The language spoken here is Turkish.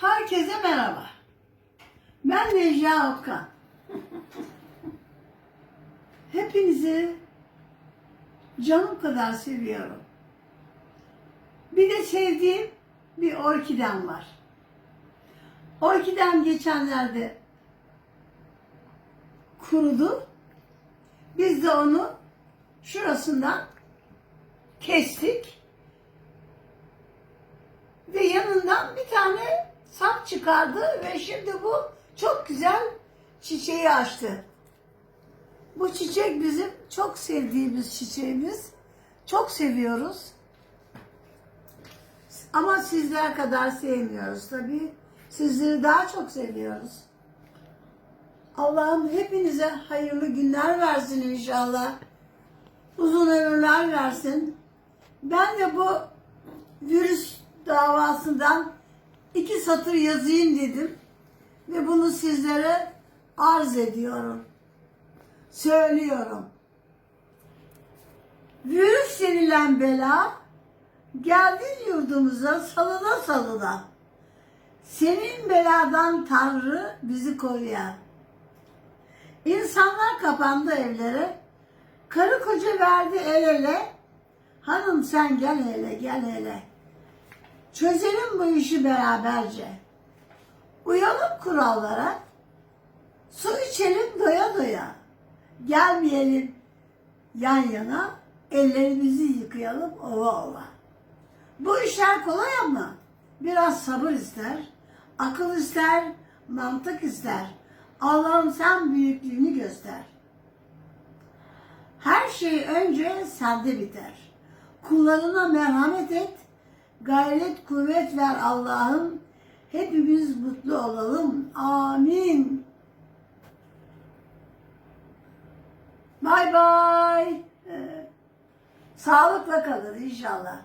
Herkese merhaba. Ben Necla Okan. Hepinizi canım kadar seviyorum. Bir de sevdiğim bir orkidem var. Orkidem geçenlerde kurudu. Biz de onu şurasından kestik. Ve yanından bir tane sap çıkardı ve şimdi bu çok güzel çiçeği açtı. Bu çiçek bizim çok sevdiğimiz çiçeğimiz. Çok seviyoruz. Ama sizler kadar sevmiyoruz tabii. Sizleri daha çok seviyoruz. Allah'ım hepinize hayırlı günler versin inşallah. Uzun ömürler versin. Ben de bu virüs davasından iki satır yazayım dedim. Ve bunu sizlere arz ediyorum. Söylüyorum. Virüs denilen bela geldin yurdumuza salına salına. Senin beladan Tanrı bizi koruya. İnsanlar kapandı evlere. Karı koca verdi el ele. Hanım sen gel hele gel hele. Çözelim bu işi beraberce. Uyalım kurallara. Su içelim doya doya. Gelmeyelim yan yana. Ellerimizi yıkayalım ova ova. Bu işler kolay ama biraz sabır ister. Akıl ister, mantık ister. Allah'ım sen büyüklüğünü göster. Her şey önce sende biter. Kullarına merhamet et. Gayret kuvvet ver Allah'ım. Hepimiz mutlu olalım. Amin. Bay bay. Ee, Sağlıkla kalın inşallah.